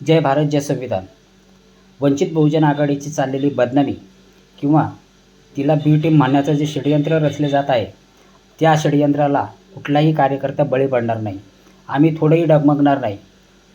जय भारत जय संविधान. वंचित बहुजन आघाडीची चाललेली बदनामी किंवा तिला बी टीम म्हणण्याचं जे षडयंत्र रचले जात आहे त्या षडयंत्राला कुठलाही कार्यकर्ता बळी पडणार नाही. आम्ही थोडंही डगमगणार नाही.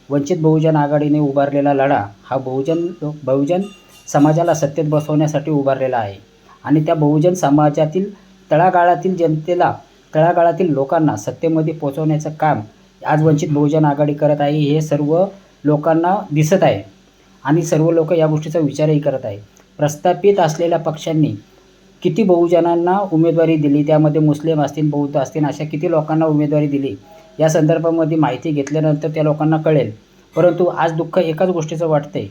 वंचित बहुजन आघाडीने उभारलेला लढा हा बहुजन बहुजन समाजाला सत्तेत बसवण्यासाठी उभारलेला आहे. आणि त्या बहुजन समाजातील तळागाळातील जनतेला तळागाळातील लोकांना सत्तेमध्ये पोचवण्याचं काम आज वंचित बहुजन आघाडी करत आहे हे सर्व लोकांना दिसत आहे. आणि सर्व लोक या गोष्टीचा विचारही करत आहे प्रस्थापित असलेल्या पक्षांनी किती बहुजनांना उमेदवारी दिली? त्यामध्ये मुस्लिम असतील बौद्ध असतील अशा किती लोकांना उमेदवारी दिली? या संदर्भामध्ये माहिती घेतल्यानंतर त्या लोकांना कळेल. परंतु आज दुःख एकाच गोष्टीचं वाटतं आहे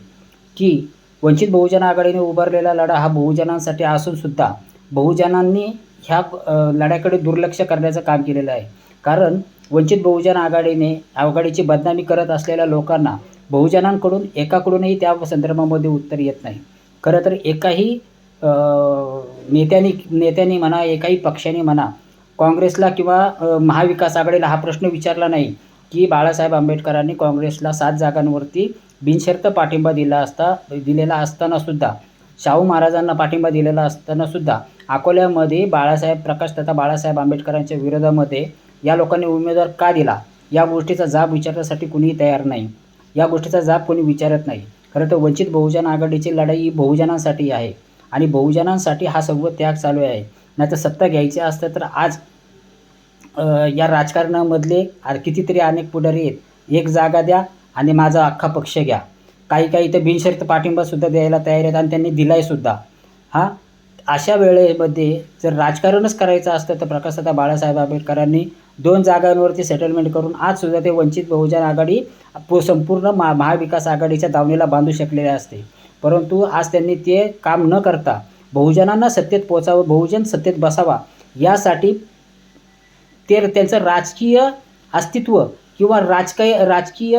की वंचित बहुजन आघाडीने उभारलेला लढा हा बहुजनांसाठी असूनसुद्धा बहुजनांनी ह्या लढ्याकडे दुर्लक्ष करण्याचं काम केलेलं आहे. कारण वंचित बहुजन आघाडीने आघाडीची बदनामी करत असलेल्या लोकांना बहुजनांकडून एकाकडूनही त्या संदर्भामध्ये उत्तर येत नाही. खरं तर एकाही नेत्यांनी नेत्यांनी म्हणा एकाही पक्षाने म्हणा काँग्रेसला किंवा महाविकास आघाडीला हा प्रश्न विचारला नाही की बाळासाहेब आंबेडकरांनी काँग्रेसला सात जागांवरती बिनशर्त पाठिंबा दिला असता दिलेला असतानासुद्धा शाहू महाराजांना पाठिंबा दिलेला असतानासुद्धा अकोल्यामध्ये बाळासाहेब प्रकाश तथा बाळासाहेब आंबेडकरांच्या विरोधामध्ये या लोकांनी उमेदवार का दिला? या गोष्टीचा जाब विचारण्यासाठी कुणीही तयार नाही. या गोष्टीचा जाब कोणी विचारत नाही. खरं तर वंचित बहुजन आघाडीची लढाई ही बहुजनांसाठी आहे. आणि बहुजनांसाठी हा सर्व त्याग चालू आहे. नाही तर सत्ता घ्यायची असतं तर आज या राजकारणामधले कितीतरी अनेक पुढारी आहेत. एक जागा द्या आणि माझा अख्खा पक्ष घ्या. काही काही तर बिनशर्त पाठिंबासुद्धा द्यायला तयार आहेत आणि त्यांनी दिलाय सुद्धा हा अशा वेळेमध्ये जर राजकारणच करायचं असतं तर प्रकाशदादा बाळासाहेब आंबेडकरांनी दोन जागांवरती सेटलमेंट करून आजसुद्धा ते वंचित बहुजन आघाडी संपूर्ण महा महाविकास आघाडीच्या दावणीला बांधू शकलेले असते. परंतु आज त्यांनी ते काम न करता बहुजनांना सत्तेत पोचावं बहुजन सत्तेत बसावा यासाठी ते त्यांचं राजकीय अस्तित्व किंवा राजकीय राजकीय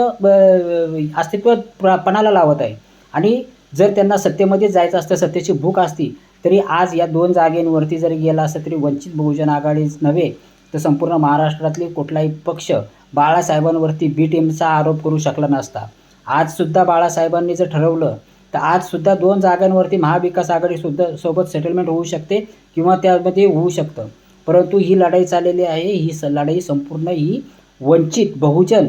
अस्तित्व प्र पणाला लावत आहे. आणि जर त्यांना सत्तेमध्ये जायचं असतं सत्तेची भूक असती तरी आज या दोन जागेंवरती जरी गेला असं तरी वंचित बहुजन आघाडीच नव्हे तर संपूर्ण महाराष्ट्रातले कुठलाही पक्ष बाळासाहेबांवरती बी टीमचा आरोप करू शकला नसता. आजसुद्धा बाळासाहेबांनी जर ठरवलं तर आजसुद्धा दोन जागांवरती महाविकास आघाडीसुद्धा सोबत सेटलमेंट होऊ शकते किंवा त्यामध्ये होऊ शकतं. परंतु ही लढाई चाललेली आहे ही स लढाई संपूर्ण ही वंचित बहुजन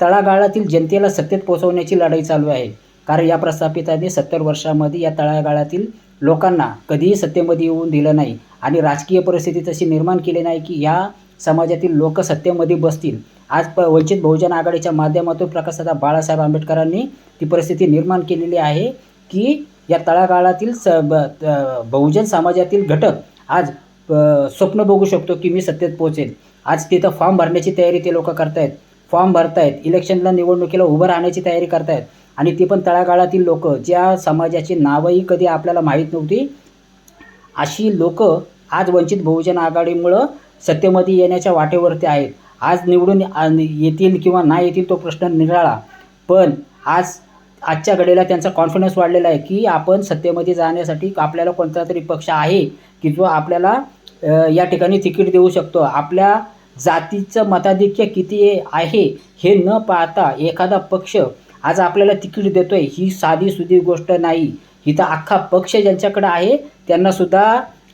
तळागाळातील जनतेला सत्तेत पोचवण्याची लढाई चालू आहे. कारण या प्रस्थापितांनी सत्तर वर्षामध्ये या तळागाळातील लोकांना कधीही सत्तेमध्ये येऊन दिलं नाही आणि राजकीय परिस्थिती तशी निर्माण केली नाही की या समाजातील लोक सत्तेमध्ये बसतील. आज प वंचित बहुजन आघाडीच्या माध्यमातून प्रकाशदादा बाळासाहेब आंबेडकरांनी ती परिस्थिती निर्माण केलेली आहे की या तळागाळातील स ब त- बहुजन समाजातील घटक आज स्वप्न बघू शकतो की मी सत्तेत पोहोचेल. आज तिथं फॉर्म भरण्याची तयारी ते लोक करतायत. फॉर्म भरतायत. इलेक्शनला निवडणुकीला उभं राहण्याची तयारी करतायत. आणि ती पण तळागाळातील लोक ज्या समाजाची नावही कधी आपल्याला माहीत नव्हती अशी लोक आज वंचित बहुजन आघाडीमुळं सत्तेमध्ये येण्याच्या वाटेवरती आहेत. आज निवडून येतील किंवा नाही येतील तो प्रश्न निराळा. पण आज आजच्या घडीला त्यांचा कॉन्फिडन्स वाढलेला आहे की आपण सत्तेमध्ये जाण्यासाठी आपल्याला कोणता तरी पक्ष आहे की जो आपल्याला या ठिकाणी तिकीट देऊ शकतो. आपल्या जातीचं मताधिक्य किती आहे हे न पाहता एखादा पक्ष आज आपल्याला तिकीट देतोय. ही साधी सुधी गोष्ट नाही. इथं अख्खा पक्ष ज्यांच्याकडे आहे त्यांनासुद्धा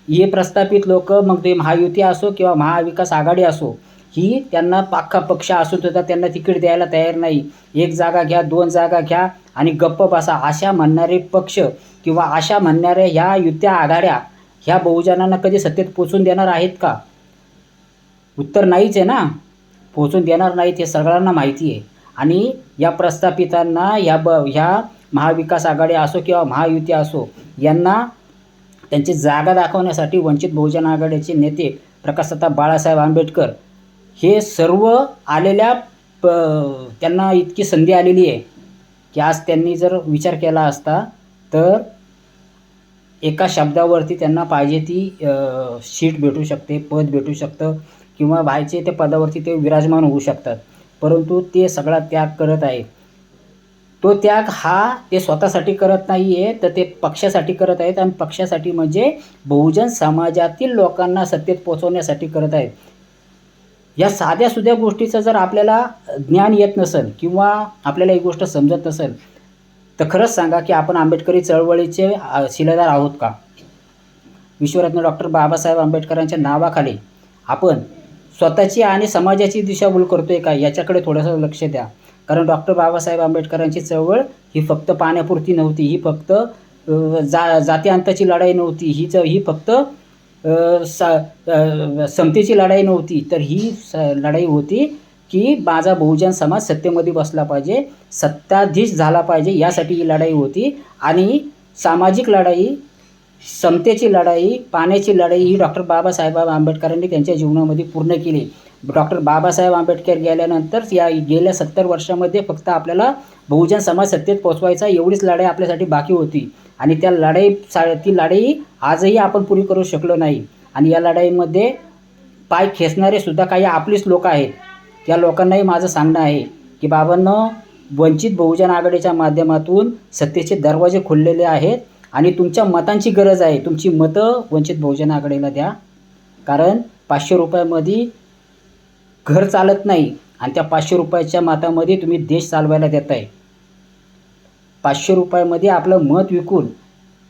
हे प्रस्थापित लोक मग ते महायुती असो किंवा महाविकास आघाडी असो ही त्यांना अख्खा पक्ष असून सुद्धा त्यांना तिकीट द्यायला तयार नाही. एक जागा घ्या दोन जागा घ्या आणि गप्प बसा. अशा म्हणणारे पक्ष किंवा अशा म्हणणाऱ्या ह्या युत्या आघाड्या ह्या बहुजनांना कधी सत्तेत पोचून देणार आहेत का? उत्तर नाहीच आहे ना? पोचून देणार नाहीत हे सगळ्यांना माहिती आहे. आणि या प्रस्थापितांना ह्या ब ह्या महाविकास आघाडी असो किंवा महायुती असो यांना त्यांची जागा दाखवण्यासाठी वंचित बहुजन आघाडीचे नेते प्रकाशता बाळासाहेब आंबेडकर हे सर्व आलेल्या प त्यांना इतकी संधी आलेली आहे की आज त्यांनी जर विचार केला असता तर एका शब्दावरती त्यांना पाहिजे ती शीट सीट भेटू शकते पद भेटू शकतं किंवा व्हायचे त्या पदावरती ते विराजमान होऊ शकतात. परंतु ते सगळा त्याग करत आहे तो त्याग हा ते स्वतःसाठी करत नाही आहे तर ते पक्षासाठी करत आहेत आणि पक्षासाठी म्हणजे बहुजन समाजातील लोकांना सत्तेत पोचवण्यासाठी करत आहेत. या साध्या सुध्या गोष्टीचं जर आपल्याला ज्ञान येत नसेल किंवा आपल्याला ही गोष्ट समजत नसेल तर खरंच सांगा की आपण आंबेडकरी चळवळीचे शिलेदार आहोत का? विश्वरत्न डॉक्टर बाबासाहेब आंबेडकरांच्या नावाखाली आपण स्वतःची आणि समाजाची दिशाभूल करतोय का याच्याकडे थोडंसं लक्ष द्या. कारण डॉक्टर बाबासाहेब आंबेडकरांची चळवळ ही फक्त पाण्यापुरती नव्हती ही फक्त जा जातीअंताची लढाई नव्हती ही च ही फक्त सा समतेची लढाई नव्हती. तर ही स लढाई होती की माझा बहुजन समाज सत्तेमध्ये बसला पाहिजे सत्ताधीश झाला पाहिजे यासाठी ही लढाई होती. आणि सामाजिक लढाई समतेची लढाई पाण्याची लढाई ही डॉक्टर बाबासाहेब आंबेडकरांनी त्यांच्या जीवनामध्ये पूर्ण केली. डॉक्टर बाबासाहेब आंबेडकर गेल्यानंतर या गेल्या सत्तर वर्षामध्ये फक्त आपल्याला बहुजन समाज सत्तेत पोचवायचा एवढीच लढाई आपल्यासाठी बाकी होती. आणि त्या लढाई सा ती लढाई आजही आपण पुरी करू शकलो नाही. आणि या लढाईमध्ये पाय खेचणारे सुद्धा काही आपलीच लोक आहेत. त्या लोकांनाही माझं सांगणं आहे की बाबांनो वंचित बहुजन आघाडीच्या माध्यमातून सत्तेचे दरवाजे खुललेले आहेत. आणि तुमच्या मतांची गरज आहे. तुमची मतं वंचित बहुजन आघाडीला द्या. कारण पाचशे रुपयामध्ये घर चालत नाही आणि त्या पाचशे रुपयाच्या मतामध्ये तुम्ही देश चालवायला देताय. पाचशे रुपयामध्ये आपलं मत विकून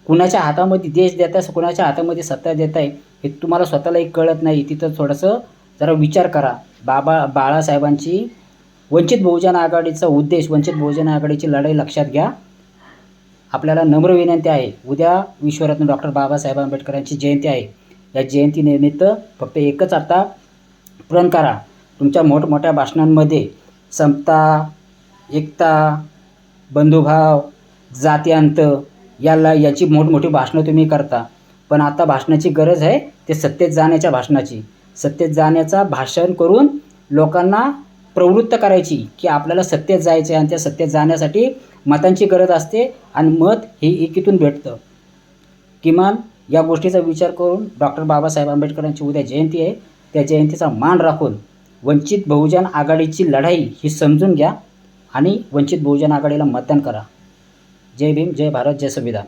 कुणाच्या हातामध्ये देश देताय कुणाच्या हातामध्ये सत्ता देताय हे तुम्हाला स्वतःलाही कळत नाही. तिथं थोडंसं जरा विचार करा. बाबा बाळासाहेबांची वंचित बहुजन आघाडीचा उद्देश वंचित बहुजन आघाडीची लढाई लक्षात घ्या. आपल्याला नम्र विनंती आहे. उद्या विश्वरत्न डॉक्टर बाबासाहेब आंबेडकरांची जयंती आहे. या जयंतीनिमित्त फक्त एकच आता प्रण करा. तुमच्या मोठमोठ्या भाषणांमध्ये समता एकता बंधुभाव जातीअंत याला याची मोठमोठी भाषणं तुम्ही करता. पण आता भाषणाची गरज आहे ते सत्तेत जाण्याच्या भाषणाची. सत्तेत जाण्याचा भाषण करून लोकांना प्रवृत्त करायची की आपल्याला सत्तेत जायचं आहे आणि त्या सत्तेत जाण्यासाठी मतांची गरज असते आणि मत हे एकीतून भेटतं. किमान या गोष्टीचा विचार करून डॉक्टर बाबासाहेब आंबेडकरांची उद्या जयंती आहे. त्या जयंतीचा मान राखून वंचित बहुजन आघाडीची लढाई ही समजून घ्या आणि वंचित बहुजन आघाडीला मतदान करा. जय भीम जय भारत जय संविधान.